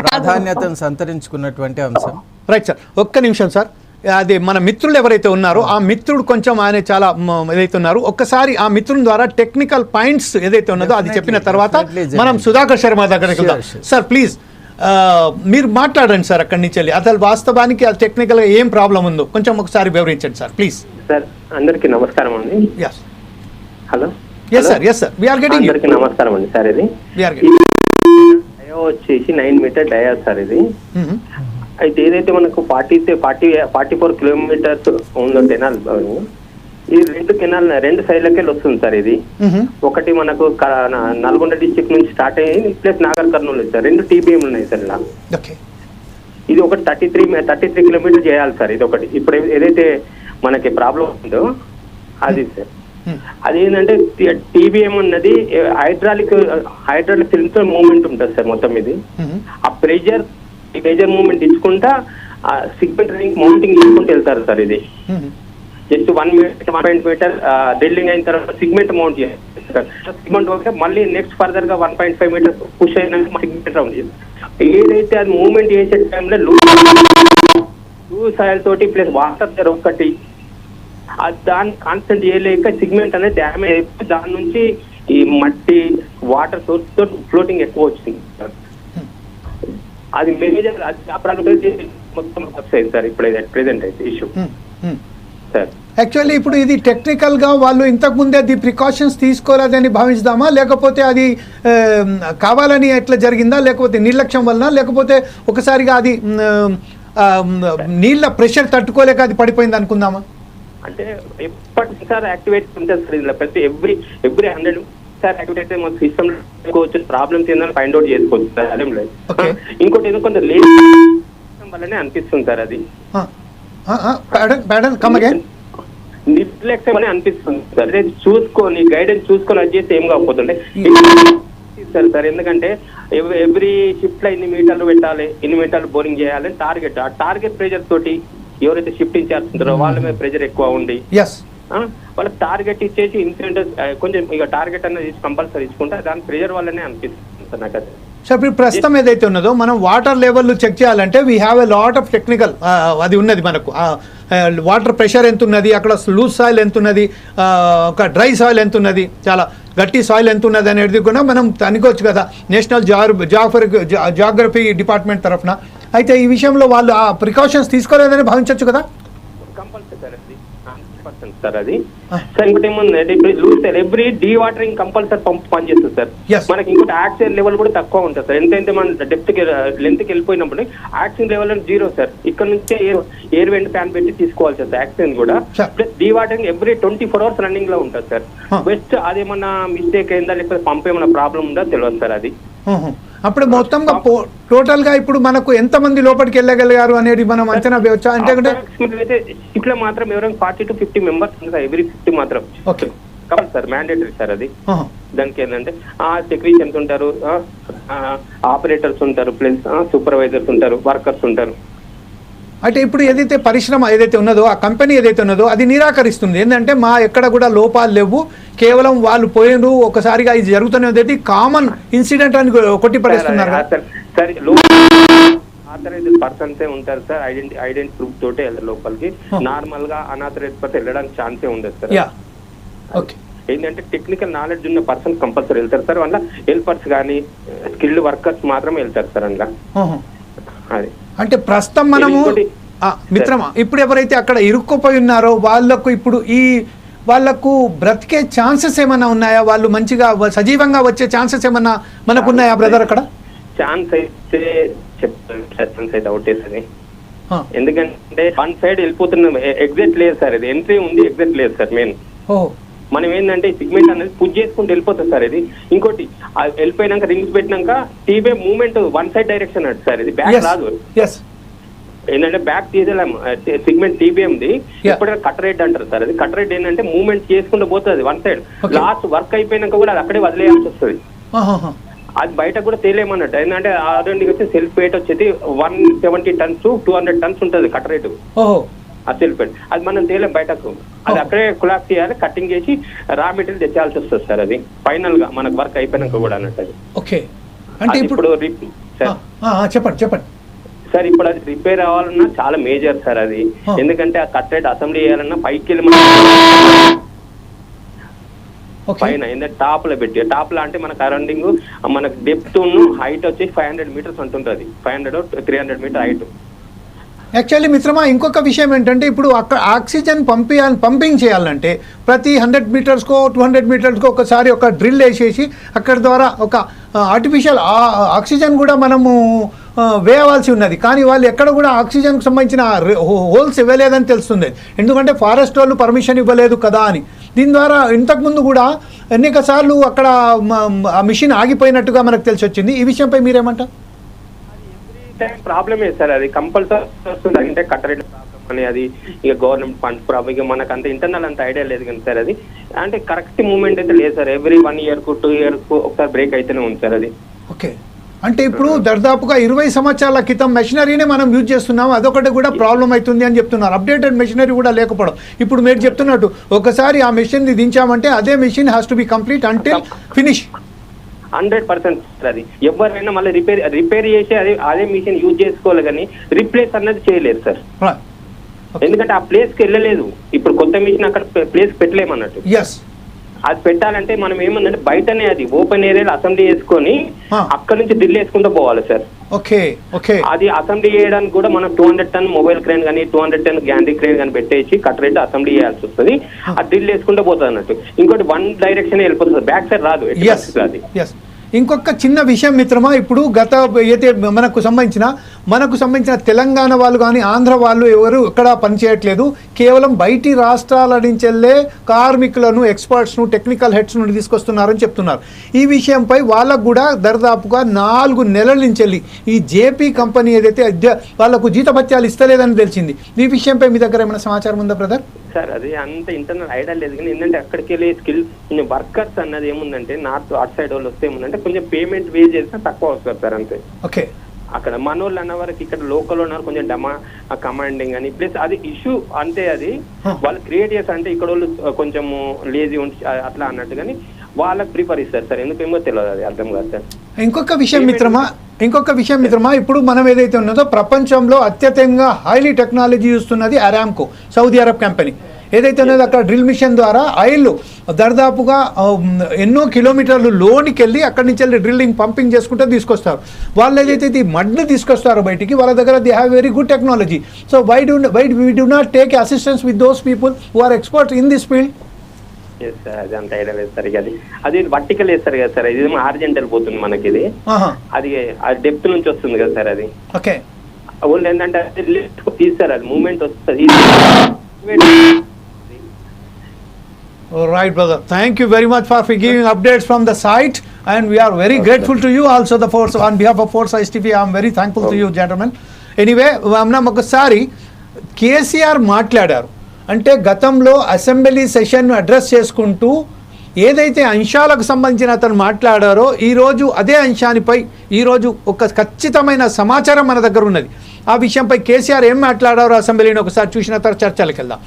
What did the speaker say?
ప్రాధాన్యతను సంతరించుకున్నటువంటి అంశం. Right sir ఒక్క నిమిషం సార్ అది మన మిత్రులు ఎవరైతే ఉన్నారో ఆ మిత్రుడు కొంచెం ఆయన చాలా ఏదైతే ఉన్నారు ఒక్కసారి ఆ మిత్రుని ద్వారా టెక్నికల్ పాయింట్స్ ఏదైతే ఉన్నదో అది చెప్పిన తర్వాత మనం. సుధాకర్ శర్మ దగ్గరికి Sure, వెళ్దాం. sure. సార్ ప్లీజ్ మీరు మాట్లాడండి సార్ అక్కడి నుంచి వెళ్ళి. అసలు వాస్తవానికి అది టెక్నికల్గా ఏం ప్రాబ్లం ఉందో కొంచెం ఒకసారి వివరించండి సార్ ప్లీజ్ సార్ అందరికి నమస్కారం అండి. Yes hello yes sir yes sir we are getting అందరికి నమస్కారం అండి సార్ ఇది. డయా వచ్చేసి నైన్ మీటర్ డయా సార్ ఇది. అయితే ఏదైతే మనకు forty forty forty four kilometres ఉందో కెనాల్ ఈ రెండు కెనాల్ రెండు సైడ్లకి వస్తుంది సార్ ఇది. ఒకటి మనకు నల్గొండ డిస్టిక్ నుంచి స్టార్ట్ అయ్యి ప్లస్ నాగర్ కర్నూలు సార్. రెండు టీబీఎం ఉన్నాయి సార్ ఇలా. ఇది ఒకటి thirty three thirty three kilometre చేయాలి సార్ ఇది ఒకటి ఇప్పుడు ఏదైతే మనకి ప్రాబ్లం ఉందో అది సార్. అది ఏంటంటే టీబీఎం అన్నది హైడ్రాలిక్ హైడ్రాలిక్ ఫిల్మ్స్ మూవ్మెంట్ ఉంటుంది సార్ మొత్తం ఇది. ఆ ప్రెజర్ ఈ ప్రెజర్ మూవ్మెంట్ ఇచ్చుకుంటా సిగ్మెంట్ రింగ్ మౌంటింగ్ ఇచ్చుకుంటూ వెళ్తారు సార్ ఇది. Just one metre one point metre drilling అయిన తర్వాత సిగ్మెంట్ మౌంట్ చేస్తారు సిగ్మెంట్ వస్తే మళ్ళీ నెక్స్ట్ ఫర్దర్గా one point five metre push అయిన సిగ్మెంట్ రౌండ్ చేస్తారు. ఏదైతే అది మూవ్మెంట్ చేసే టైంలో లూజ్ సాయిల్ తోటి ప్లస్ వాటర్ ఒక్కటి దాన్ని కాన్సన్ట్రేట్ చేయలేక సిగ్మెంట్ అనేది డ్యామేజ్ అయిపోయి దాని నుంచి ఈ మట్టి వాటర్ సోర్స్తో ఫ్లోటింగ్ ఎక్కువ వచ్చింది. సార్. అది మేజర్ అది ఆ ప్రాబ్లం మొత్తం అయింది సార్ ఇప్పుడు ప్రెసెంట్ అయితే ఇష్యూ సార్. యాక్చువల్లీ ఇప్పుడు ఇది టెక్నికల్గా వాళ్ళు ఇంతకు ముందే ది ప్రికాషన్స్ తీసుకోలేదని భావించుదామా లేకపోతే అది కావాలని ఎట్లా జరిగిందా? లేకపోతే నిర్లక్ష్యం వలన? లేకపోతే ఒకసారిగా అది నీళ్ళ ప్రెషర్ తట్టుకోలేక అది పడిపోయింది అనుకుందామా? అంటే ఎప్పటిసారి యాక్టివేట్ ఉంటుంది సార్ ఇందులో. ప్రతి every every hundred sir activate అయితే మన సిస్టమ్ చేసుకోవచ్చు ప్రాబ్లమ్స్ ఏందని ఫైండ్ అవుట్ చేసుకోవచ్చు సార్ అదేం లేదు. ఇంకోటి ఏదో కొంత లేట్ వల్లనే అనిపిస్తుంది సార్ అది. నిర్లక్ష్యం అని అనిపిస్తుంది సార్. అదే చూసుకొని గైడెన్స్ చూసుకొని అది చేస్తే ఏం కాకపోతుండే. సార్ సార్ ఎందుకంటే ఎవ్రీ షిఫ్ట్లో ఇన్ని మీటర్లు పెట్టాలి ఇన్ని మీటర్లు బోరింగ్ చేయాలి టార్గెట్ ఆ టార్గెట్ ప్రెజర్ తోటి ఎవరైతే షిఫ్ట్ ఇచ్చేస్తుంటారో వాళ్ళ మీద ప్రెజర్ ఎక్కువ ఉండి వాళ్ళకి టార్గెట్ ఇచ్చేసి ఇన్సిడెంట్ కొంచెం ఇక టార్గెట్ అనేది కంపల్సరీ ఇచ్చుకుంటే దాని ప్రెజర్ వల్లనే అనిపిస్తుంది సార్ నాకు అది. సో ఇప్పుడు ప్రస్తుతం ఏదైతే ఉన్నదో మనం వాటర్ లెవెల్ చెక్ చేయాలంటే we have a lot of technical అది ఉన్నది మనకు. వాటర్ ప్రెషర్ ఎంత ఉన్నది అక్కడ లూజ్ సాయిల్ ఎంత ఉన్నది ఒక డ్రై సాయిల్ ఎంత ఉన్నది చాలా. గట్టి సాయిల్ ఎంత ఉన్నది అనేది కూడా మనం తనుకోవచ్చు కదా. నేషనల్ జాగ్రఫీ జాగ్రఫీ డిపార్ట్మెంట్ తరఫున. అయితే ఈ విషయంలో వాళ్ళు ఆ ప్రికాషన్స్ తీసుకోలేదని భావించవచ్చు కదా? కంపల్సరీ పర్సెంట్ సార్ అది. సార్ ఇంకోటి ఏముంది? ఇప్పుడు every dewatering compulsory pump పనిచేస్తుంది సార్. మనకి ఇంకోటి ఆక్సిజన్ లెవెల్ కూడా తక్కువ ఉంటుంది సార్ ఎంతైతే మన డెప్త్ లెంత్కి వెళ్ళిపోయినప్పుడు ఆక్సిజన్ లెవెల్ జీరో సార్ ఇక్కడ నుంచే ఎయిర్ వెంట్ ఫ్యాన్ పెట్టి తీసుకోవాలి సార్ ఆక్సిజన్ కూడా. Plus dewatering every twenty four hours రన్నింగ్లో ఉంటుంది సార్. బెస్ట్ అదేమన్నా మిస్టేక్ అయిందా లేకపోతే పంప్ ఏమైనా ప్రాబ్లం ఉందా? తెలియదు సార్ అది. అప్పుడు మొత్తంగా పో- టోటల్గా ఇప్పుడు మనకు ఎంతమంది లోపలికి వెళ్ళగలిగారు అనేది మనం అంచనా వేయవచ్చా? అంటే ఇట్లా మాత్రం ఎవరైనా forty to fifty members every fifty మాత్రం. ఓకే. సార్ మ్యాండేటరీ సార్ అది. దానికి ఏంటంటే ఆ టెక్నీషియన్స్ ఉంటారు ఆపరేటర్స్ ఉంటారు ప్లస్ సూపర్వైజర్స్ ఉంటారు వర్కర్స్ ఉంటారు. అంటే ఇప్పుడు ఏదైతే పరిశ్రమ ఏదైతే ఉన్నదో ఆ కంపెనీ ఏదైతే ఉన్నదో అది నిరాకరిస్తుంది. ఏంటంటే మా ఎక్కడ కూడా లోపాలు లేవు. కేవలం వాళ్ళు పోయినరు ఒకసారిగా ఇది జరుగుతున్నది కామన్ ఇన్సిడెంట్ అని కొట్టి పడేస్తున్నారు. కదా. సార్ సార్ ఆథరైజ్ పర్సన్సే ఉంటారు సార్ ఐడెంటి ఐడెంటి ప్రూఫ్ తోటే లోపలికి. నార్మల్గా అనాథరైజ్ పర్సన్ వెళ్ళడానికి ఛాన్సే ఉండదు సార్. ఓకే. ఏంటంటే టెక్నికల్ నాలెడ్జ్ ఉన్న పర్సన్ కంపల్సరీ వెళ్తారు సార్. వాళ్ళ హెల్పర్స్ కానీ స్కిల్డ్ వర్కర్స్ మాత్రమే వెళ్తారు సార్ అందులో. అది. అంటే ప్రస్తుతం మనము మిత్రమా ఇప్పుడు ఎవరైతే అక్కడ ఇరుక్కుపోయి ఉన్నారో వాళ్ళకు ఇప్పుడు ఈ వాళ్ళకు బ్రతికే ఛాన్సెస్ ఏమైనా ఉన్నాయా? వాళ్ళు మంచిగా సజీవంగా వచ్చే ఛాన్సెస్ ఏమన్నా మనకు ఉన్నాయా బ్రదర్ అక్కడ? ఛాన్స్ అయితే చెప్తాను ఆ. ఎందుకంటే వన్ సైడ్ వెళ్ళిపోతున్నాం. ఎగ్జిట్ లేదు సార్ ఇది. ఎంట్రీ ఉంది ఎగ్జిట్ లేదు సార్ మెయిన్. మనం ఏంటంటే సిగ్మెంట్ అనేది పుష్ చేసుకుంటూ వెళ్ళిపోతుంది సార్ ఇది. ఇంకోటి వెళ్ళిపోయినాక రింగ్స్ పెట్టినాక TV movement one side direction అటు సార్ ఇది. బ్యాక్ రాదు. ఏంటంటే బ్యాక్ తీసేలాము సిగ్మెంట్ టీబీఎంది Yeah. ఎప్పుడైనా కట్ రేట్ అంటారు సార్. అది కట్ రేట్ ఏంటంటే మూవ్మెంట్ చేసుకుంటూ పోతుంది వన్ సైడ్. లాస్ట్ వర్క్ అయిపోయినాక కూడా అది అక్కడే వదిలేయాల్సి వస్తుంది. అది బయట కూడా తేలేమన్నట్టు. ఏంటంటే ఆర్ఎండ్కి వచ్చి సెల్ఫ్ వెయిట్ వచ్చేది one seventy tons two hundred tons ఉంటుంది కట్ రేటు ఆ సెల్ఫ్ వెయిట్ అది మనం తేలేం బయటకు. అది Oh. అక్కడే కులాక్ చేయాలి కటింగ్ చేసి రా మెటీరియల్ తెచ్చాల్సి వస్తుంది సార్ అది. ఫైనల్గా మనకు వర్క్ అయిపోయినాక కూడా అన్నట్టు అది. ఓకే అంటే ఇప్పుడు చెప్పండి చెప్పండి. సార్ ఇప్పుడు అది రిపేర్ అవ్వాలన్నా చాలా మేజర్ సార్ అది. ఎందుకంటే ఆ కట్టెడ్ అసెంబ్లీ చేయాలన్నా పైకి వెళ్ళి మనం పైన ఏంటంటే టాప్లో పెట్టి టాప్లో అంటే మనకు అరౌండింగ్ మనకు డెప్త్ హైట్ వచ్చి five hundred metres అంటుంటది five hundred three hundred metre height actually మిత్రమా ఇంకొక విషయం ఏంటంటే ఇప్పుడు అక్కడ ఆక్సిజన్ పంపి పంపింగ్ చేయాలంటే ప్రతి హండ్రెడ్ మీటర్స్కో టూ హండ్రెడ్ మీటర్స్కో ఒకసారి ఒక డ్రిల్ వేసేసి అక్కడ ద్వారా ఒక ఆర్టిఫిషియల్ ఆక్సిజన్ కూడా మనము వేయవలసి ఉన్నది. కానీ వాళ్ళు ఎక్కడ కూడా ఆక్సిజన్కు సంబంధించిన హోల్స్ ఇవ్వలేదని తెలుస్తుంది. ఎందుకంటే ఫారెస్ట్ వాళ్ళు పర్మిషన్ ఇవ్వలేదు కదా అని. దీని ద్వారా ఇంతకుముందు కూడా అనేక సార్లు అక్కడ ఆ మిషన్ ఆగిపోయినట్టుగా మనకు తెలిసి వచ్చింది. ఈ విషయంపై మీరేమంటారు? ప్రాబ్లమే సార్ అది కంపల్సరీ వస్తుంది. అంటే కట్టరేట్ అని అది ఇక గవర్నమెంట్ ఫండ్స్ ప్రాబ్లం ఇక మనకు అంత ఇంటర్నల్ అంత ఐడియా లేదు కానీ సార్ అది. అంటే కరెక్ట్ మూమెంట్ అయితే లేదు సార్. ఎవ్రీ వన్ ఇయర్కు టూ ఇయర్కు ఒకసారి బ్రేక్ అయితేనే ఉంది సార్ అది. అంటే ఇప్పుడు దర్దాపుగా ఇరవై సంవత్సరాల క్రితం మెషినరీనే మనం యూజ్ చేస్తున్నాం అదొకటి కూడా ప్రాబ్లం అవుతుంది అని చెప్తున్నారు. అప్డేటెడ్ మెషినరీ కూడా లేకపోవడం. ఇప్పుడు మీరు చెప్తున్నట్టు ఒకసారి ఆ మెషిన్ దించామంటే అదే machine has to be complete until finish hundred percent sir అది. ఎవరైనా మళ్ళీ రిపేర్ రిపేర్ చేసి అదే అదే మిషన్ యూజ్ చేసుకోవాలి కానీ రీప్లేస్ అన్నది చేయలేరు సార్. ఎందుకంటే ఆ ప్లేస్కి వెళ్ళలేదు. ఇప్పుడు కొత్త మిషన్ అక్కడ ప్లేస్ పెట్టలేమన్నట్టు. ఎస్ అది పెట్టాలంటే మనం ఏముందంటే బయటనే అది ఓపెన్ ఏరియాలో అసెంబ్లీ చేసుకొని ఆ. అక్కడ నుంచి డ్రిల్ వేసుకుంటూ పోవాలి సార్. Okay okay. అది అసెంబ్లీ చేయడానికి కూడా మనం two hundred ton mobile crane కానీ two hundred ton gantry crane కానీ పెట్టేసి కట్టరేట్ అసెంబ్లీ చేయాల్సి వస్తుంది. ఆ. డ్రిల్ వేసుకుంటూ పోతుంది అన్నట్టు. ఇంకోటి వన్ డైరెక్షన్ వెళ్ళిపోతుంది బ్యాక్ సైడ్ రాదు అది. ఇంకొక చిన్న విషయం మిత్రమా ఇప్పుడు గత అయితే మనకు సంబంధించిన మనకు సంబంధించిన తెలంగాణ వాళ్ళు కానీ ఆంధ్ర వాళ్ళు ఎవరు ఇక్కడ పనిచేయట్లేదు. కేవలం బయటి రాష్ట్రాల నుంచి వెళ్ళే కార్మికులను ఎక్స్పర్ట్స్ను టెక్నికల్ హెడ్స్ నుండి తీసుకొస్తున్నారని చెప్తున్నారు. ఈ విషయంపై వాళ్ళకు కూడా దరిదాపుగా నాలుగు నెలల నుంచి వెళ్ళి ఈ జేపీ కంపెనీ ఏదైతే వాళ్ళకు జీతభత్యాలు ఇస్తలేదని తెలిసింది. ఈ విషయంపై మీ దగ్గర ఏమైనా సమాచారం ఉందా బ్రదర్? సార్ అది అంత ఇంటర్నల్ ఐడియా లేదు. కానీ ఏంటంటే అక్కడికి వెళ్ళి స్కిల్ కొంచెం వర్కర్స్ అన్నది ఏముందంటే నార్త్ అటు సైడ్ వాళ్ళు వస్తే ఏముందంటే కొంచెం పేమెంట్ వే చేసినా తక్కువ వస్తారు సార్ అంతే. ఓకే. అక్కడ మనోళ్ళు అన్న వరకు ఇక్కడ లోకల్ ఉన్నారు కొంచెం డమా కమాండింగ్ అని. ప్లస్ అది ఇష్యూ అంతే అది. వాళ్ళు క్రియేట్ చేస్తారు అంటే ఇక్కడ వాళ్ళు కొంచెం లేజీ ఉండి అట్లా అన్నట్టు కానీ వాళ్ళకి ప్రిఫర్ ఇస్తారు సార్. ఎందుకేమో తెలియదు అది అర్థం కాదు సార్. ఇంకొక విషయం మిత్రమా ఇంకొక విషయం మిత్రమా ఇప్పుడు మనం ఏదైతే ఉన్నదో ప్రపంచంలో అత్యధికంగా హైలీ టెక్నాలజీ చూస్తున్నది అరామ్కో సౌదీ అరబ్ కంపెనీ ఏదైతే ఉన్నదో అక్కడ డ్రిల్ మిషన్ ద్వారా ఆయిల్ దర్దాపుగా ఆ, ఎన్నో కిలోమీటర్లు లోనికి వెళ్ళి అక్కడి నుంచి వెళ్ళి డ్రిల్లింగ్ పంపింగ్ చేసుకుంటూ తీసుకొస్తారు. వాళ్ళు ఏదైతే ఇది మడ్ని తీసుకొస్తారో బయటికి వాళ్ళ దగ్గర they have very good technology so why do why we do not take assistance with those people who are expert in this field అది అంత ఐడియా లేదు సార్ అది. అది వర్టికల్ వేస్తారు కదా సార్ ఇది హార్జెంటల్ పోతుంది మనకి ఇది. అది డెప్త్ నుంచి వస్తుంది కదా సార్ అది. ఓకే. వాళ్ళు ఏంటంటే తీస్తారు అది మూమెంట్ వస్తుంది. All right, brother. Thank you very much for giving updates from the site, and we are very grateful to you. Also, the force on behalf of Force ISTV, I am very thankful to you, gentlemen. Anyway, మనం ఒకసారి కేసీఆర్ మాట్లాడారు అంటే గతంలో assembly session address చేసుకుంటూ ఏదైతే అంశాలకు సంబంధించిన అతను మాట్లాడారో ఈరోజు అదే అంశానిపై ఈరోజు ఒక ఖచ్చితమైన సమాచారం మన దగ్గర ఉన్నది ఆ విషయంపై కేసీఆర్ ఏం మాట్లాడారో అసెంబ్లీని ఒకసారి చూసిన తర్వాత చర్చలకు వెళ్దాం